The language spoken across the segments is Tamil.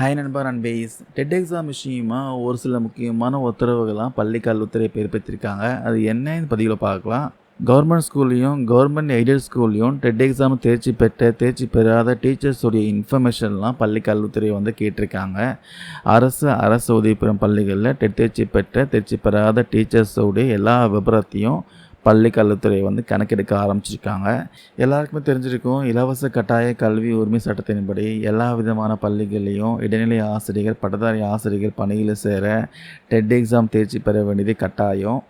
ஹாய் நண்பா நண்பேஸ் டெட் எக்ஸாம் விஷயமா ஒரு சில முக்கியமான உத்தரவுகள்லாம் பள்ளி கல்வித்துறை பிறப்பித்திருக்காங்க. அது என்னன்னு பதிவில் பார்க்கலாம். கவர்மெண்ட் ஸ்கூல்லையும் கவர்மெண்ட் எய்டட் ஸ்கூல்லையும் டெட் எக்ஸாம் தேர்ச்சி பெற்ற தேர்ச்சி பெறாத டீச்சர்ஸுடைய இன்ஃபர்மேஷன்லாம் பள்ளி கல்வித்துறை வந்து கேட்டிருக்காங்க. அரசு அரசு உதவி பெறும் பள்ளிகளில் டெட் தேர்ச்சி பெற்ற தேர்ச்சி பெறாத டீச்சர்ஸோடைய எல்லா விபரத்தையும் பள்ளி கல்வித்துறை வந்து கணக்கெடுக்க ஆரம்பிச்சிருக்காங்க. எல்லாருக்குமே தெரிஞ்சிருக்கும் இலவச கட்டாய கல்வி உரிமை சட்டத்தின்படி எல்லா விதமான பள்ளிகள்லேயும் இடைநிலை ஆசிரியர்கள் பட்டதாரி ஆசிரியர்கள் பணியில் சேர டெட் எக்ஸாம் தேர்ச்சி பெற வேண்டியது கட்டாயம்.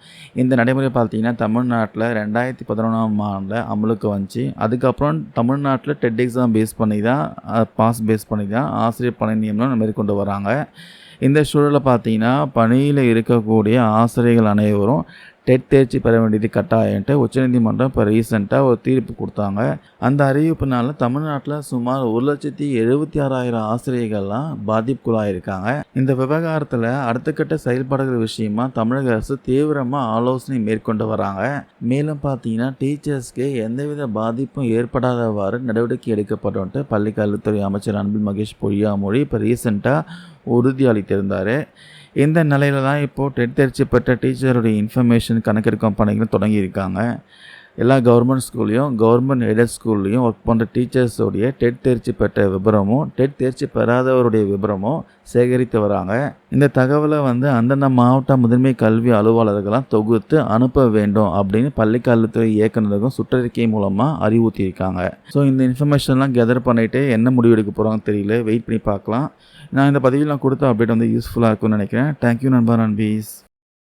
இந்த நடைமுறை பார்த்தீங்கன்னா தமிழ்நாட்டில் ரெண்டாயிரத்தி பதினொன்றாம் ஆண்டில் அமலுக்கு வந்துச்சு. அதுக்கப்புறம் தமிழ்நாட்டில் டெட் எக்ஸாம் பேஸ் பண்ணி தான் பாஸ் பேஸ் பண்ணி தான் ஆசிரியர் பணி நியமனம் மேற்கொண்டு வராங்க. இந்த சூழலில் பார்த்தீங்கன்னா பணியில் இருக்கக்கூடிய ஆசிரியர்கள் அனைவரும் டெட் தேர்ச்சி பெற வேண்டியது கட்டாயன்ட்டு உச்சநீதிமன்றம் இப்போ ரீசெண்டாக ஒரு தீர்ப்பு கொடுத்தாங்க. அந்த அறிவிப்புனால தமிழ்நாட்டில் சுமார் ஒரு லட்சத்தி எழுபத்தி ஆறாயிரம் ஆசிரியர்கள்லாம் பாதிப்புக்குள்ளாயிருக்காங்க. இந்த விவகாரத்தில் அடுத்த கட்ட செயல்பாடுகள் விஷயமா தமிழக அரசு தீவிரமாக ஆலோசனை மேற்கொண்டு வராங்க. மேலும் பார்த்தீங்கன்னா டீச்சர்ஸ்க்கு எந்தவித பாதிப்பும் ஏற்படாதவாறு நடவடிக்கை எடுக்கப்படும் பள்ளி கல்வித்துறை அமைச்சர் அன்பில் மகேஷ் பொய்யாமொழி இப்போ ரீசெண்டாக உறுதியளித்திருந்தார். இந்த நிலையில தான் இப்போது டெட் தேர்ச்சி பெற்ற டீச்சருடைய இன்ஃபர்மேஷன் கணக்கெடுக்கும் பணிகளும் தொடங்கியிருக்காங்க. எல்லா கவர்மெண்ட் ஸ்கூல்லையும் கவர்மெண்ட் எய்டட் ஸ்கூல்லையும் ஒர்க் பண்ணுற டீச்சர்ஸோடைய டெட் தேர்ச்சி பெற்ற விபரமும் டெட் தேர்ச்சி பெறாதவருடைய விபரமும் சேகரித்து வராங்க. இந்த தகவலை வந்து அந்தந்த மாவட்ட முதன்மை கல்வி அலுவலர்களாம் தொகுத்து அனுப்ப வேண்டும் அப்படின்னு பள்ளி கல்வித்துறை சுற்றறிக்கை மூலமாக அறிவுறுத்தியிருக்காங்க. ஸோ இந்த இன்ஃபர்மேஷன்லாம் கெதர் பண்ணிவிட்டு என்ன முடிவு எடுக்க போகிறாங்க தெரியல. வெயிட் பண்ணி பார்க்கலாம். நான் இந்த பதிவில் நான் கொடுத்த அப்டேட் வந்து யூஸ்ஃபுல்லாக இருக்கும்னு நினைக்கிறேன். தேங்க்யூ நண்பா நண்பீஸ்.